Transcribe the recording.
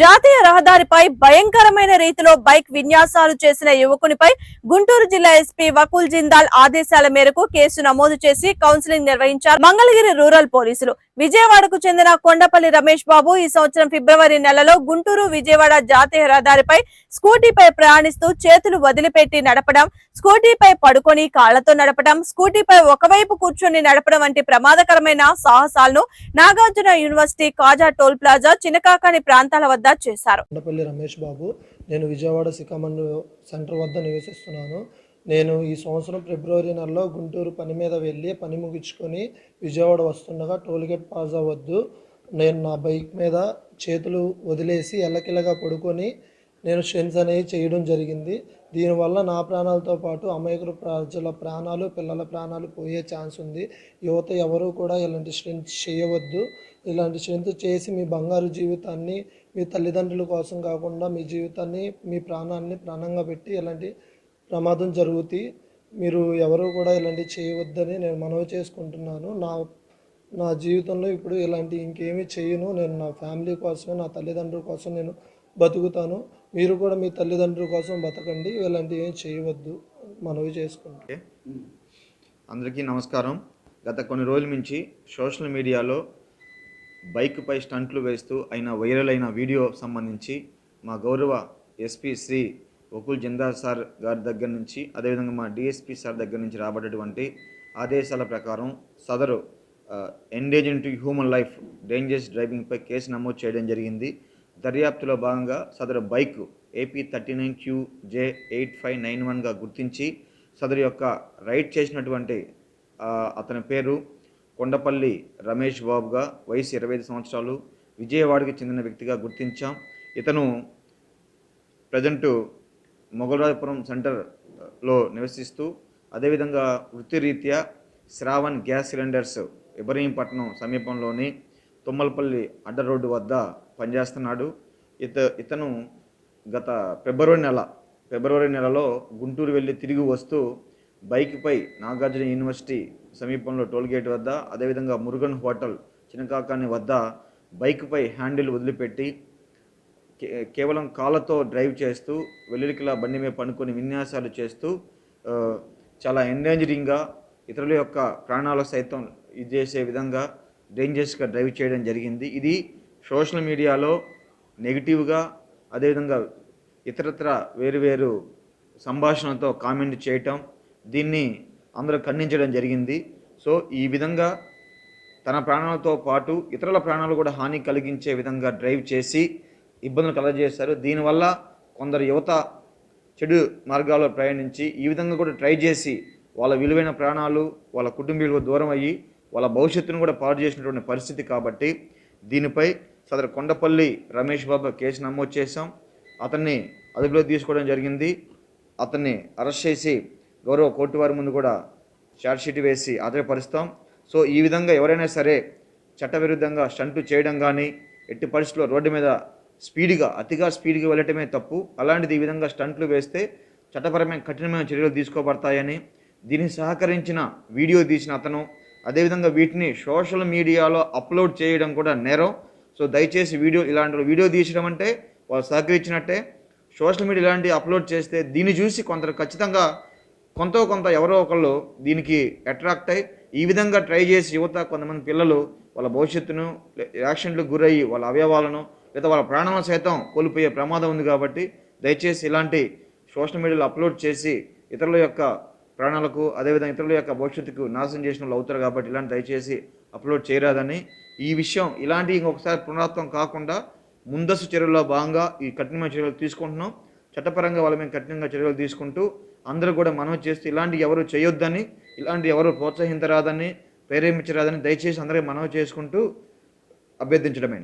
జాతీయ రహదారిపై భయంకరమైన రీతిలో బైక్ విన్యాసాలు చేసిన యువకునిపై గుంటూరు జిల్లా ఎస్పీ వకుల్ జిందాల్ ఆదేశాల మేరకు కేసు నమోదు చేసి కౌన్సిలింగ్ నిర్వహించారు. మంగళగిరి రూరల్ పోలీసులు. విజయవాడకు చెందిన కొండపల్లి రమేష్ బాబు ఈ సంవత్సరం ఫిబ్రవరి నెలలో గుంటూరు విజయవాడ జాతీయ రహదారిపై స్కూటీపై ప్రయాణిస్తూ చేతులు వదిలిపెట్టి నడపడం స్కూటీపై పడుకొని కాళ్ళతో నడపడం స్కూటీపై ఒకవైపు కూర్చొని నడపడం వంటి ప్రమాదకరమైన సాహసాలను Nagarjuna university Kaza toll plaza Chinakakani ప్రాంతాల వద్ద చేశారు. కొండపల్లి రమేష్ బాబు నేను విజయవాడ సికామండ్ సెంటర్ వద్ద నివసిస్తున్నాను. నేను ఈ సంవత్సరం ఫిబ్రవరి నెలలో గుంటూరు పని మీద వెళ్ళి పని ముగించుకొని విజయవాడ వస్తుండగా టోల్గేట్ ప్లాజా వద్దు. నేను నా బైక్ మీద చేతులు వదిలేసి ఎల్లకిల్లగా పడుకొని నేను షెన్స్ అనేవి చేయడం జరిగింది. దీనివల్ల నా ప్రాణాలతో పాటు అమాయకుల ప్రజల ప్రాణాలు పిల్లల ప్రాణాలు పోయే ఛాన్స్ ఉంది. యువత ఎవరూ కూడా ఇలాంటి స్ట్రెంత్ చేయవద్దు. ఇలాంటి స్ట్రెంత్ చేసి మీ బంగారు జీవితాన్ని మీ తల్లిదండ్రుల కోసం కాకుండా మీ జీవితాన్ని మీ ప్రాణాన్ని ప్రాణంగా పెట్టి ఇలాంటి ప్రమాదం జరుగుతుంది మీరు ఎవరు కూడా ఇలాంటివి చేయవద్దని నేను మనవి చేసుకుంటున్నాను. నా నా జీవితంలో ఇప్పుడు ఇలాంటి ఇంకేమీ చేయను. నేను నా ఫ్యామిలీ కోసమే నా తల్లిదండ్రుల కోసం నేను బతుకుతాను. మీరు కూడా మీ తల్లిదండ్రుల కోసం బతకండి. ఇలాంటివి ఏం చేయవద్దు. మనవి చేసుకుంటే అందరికీ నమస్కారం. గత కొన్ని రోజుల నుంచి సోషల్ మీడియాలో బైక్పై స్టంట్లు వేస్తూ అయిన వైరల్ అయిన వీడియో సంబంధించి మా గౌరవ ఎస్పీ శ్రీ ఒకుల్ జిందాల్ సార్ గారి దగ్గర నుంచి అదేవిధంగా మా డిఎస్పీ సార్ దగ్గర నుంచి రాబడేటువంటి ఆదేశాల ప్రకారం సదరు endangerment to human life dangerous డ్రైవింగ్పై case నమోదు చేయడం జరిగింది. దర్యాప్తులో భాగంగా సదరు bike AP thirty nine Q J eight five nine వన్గా గుర్తించి సదరు యొక్క రైడ్ చేసినటువంటి అతని పేరు కొండపల్లి రమేష్ బాబుగా వయసు ఇరవై ఐదు సంవత్సరాలు విజయవాడకి చెందిన వ్యక్తిగా గుర్తించాం. ఇతను ప్రజెంటు మొగలరాజపురం సెంటర్లో నివసిస్తూ అదేవిధంగా వృత్తిరీత్యా శ్రావణ్ గ్యాస్ సిలిండర్స్ ఇబ్రహీంపట్నం సమీపంలోని తుమ్మలపల్లి అడ్డ రోడ్డు వద్ద పనిచేస్తున్నాడు. ఇత ఇతను గత ఫిబ్రవరి నెల ఫిబ్రవరి నెలలో గుంటూరు వెళ్ళి తిరిగి వస్తూ బైక్పై నాగార్జున యూనివర్సిటీ సమీపంలో టోల్గేట్ వద్ద అదేవిధంగా మురుగన్ హోటల్ చినకాకాని వద్ద బైక్పై హ్యాండిల్ వదిలిపెట్టి కేవలం కాళ్ళతో డ్రైవ్ చేస్తూ వెల్లుడికిలా బండి మీద పనుకొని విన్యాసాలు చేస్తూ చాలా ఎండేంజరింగ్గా ఇతరుల యొక్క ప్రాణాలు సైతం ఇది చేసే విధంగా డేంజరస్గా డ్రైవ్ చేయడం జరిగింది. ఇది సోషల్ మీడియాలో నెగిటివ్గా అదేవిధంగా ఇతరత్ర వేరువేరు సంభాషణతో కామెంట్ చేయటం దీన్ని అందరూ ఖండించడం జరిగింది. సో ఈ విధంగా తన ప్రాణాలతో పాటు ఇతరుల ప్రాణాలు కూడా హాని కలిగించే విధంగా డ్రైవ్ చేసి ఇబ్బందులు కలగజేశారు. దీనివల్ల కొందరు యువత చెడు మార్గాల్లో ప్రయాణించి ఈ విధంగా కూడా ట్రై చేసి వాళ్ళ విలువైన ప్రాణాలు వాళ్ళ కుటుంబీయులకు దూరం అయ్యి వాళ్ళ భవిష్యత్తును కూడా పాడు చేసినటువంటి పరిస్థితి కాబట్టి దీనిపై సదరు కొండపల్లి రమేష్ బాబు కేసు నమోదు చేశాం. అతన్ని అదుపులోకి తీసుకోవడం జరిగింది. అతన్ని అరెస్ట్ చేసి గౌరవ కోర్టు వారి ముందు కూడా షార్ట్షీట్ వేసి ఆధారపరుస్తాం. సో ఈ విధంగా ఎవరైనా సరే చట్టవిరుద్ధంగా స్టంటు చేయడం కానీ ఎట్టి పరిస్థితుల్లో రోడ్డు మీద స్పీడ్గా అతిగా స్పీడ్గా వెళ్ళటమే తప్పు. అలాంటిది ఈ విధంగా స్టంట్లు వేస్తే చట్టపరమైన కఠినమైన చర్యలు తీసుకోబడతాయని దీనికి సహకరించిన వీడియో తీసిన అతను అదేవిధంగా వీటిని సోషల్ మీడియాలో అప్లోడ్ చేయడం కూడా నేరం. సో దయచేసి వీడియో ఇలాంటి వీడియో తీసడం అంటే వాళ్ళు సహకరించినట్టే. సోషల్ మీడియా ఇలాంటి అప్లోడ్ చేస్తే దీన్ని చూసి కొందరు ఖచ్చితంగా కొంత కొంత ఎవరో ఒకళ్ళు దీనికి అట్రాక్ట్ అయ్యి ఈ విధంగా ట్రై చేసి యువత కొంతమంది పిల్లలు వాళ్ళ భవిష్యత్తును యాక్సిడెంట్లకు గురయ్యి వాళ్ళ అవయవాలను లేదా వాళ్ళ ప్రాణాలను సైతం కోల్పోయే ప్రమాదం ఉంది కాబట్టి దయచేసి ఇలాంటి సోషల్ మీడియాలో అప్లోడ్ చేసి ఇతరుల యొక్క ప్రాణాలకు అదేవిధంగా ఇతరుల యొక్క భవిష్యత్తుకు నాశనం చేసిన వాళ్ళు అవుతారు కాబట్టి ఇలాంటి దయచేసి అప్లోడ్ చేయరాదని. ఈ విషయం ఇలాంటి ఇంకొకసారి పునరాత్వం కాకుండా ముందస్తు చర్యల్లో భాగంగా ఈ కఠినమైన చర్యలు తీసుకుంటున్నాం. చట్టపరంగా వాళ్ళ మేము కఠినంగా చర్యలు తీసుకుంటూ అందరూ కూడా మనం చేస్తూ ఇలాంటి ఎవరు చేయొద్దని ఇలాంటి ఎవరు ప్రోత్సహించరాదని ప్రేరేపించరాదని దయచేసి అందరికీ మనవి చేసుకుంటూ అభ్యర్థించడమైనది.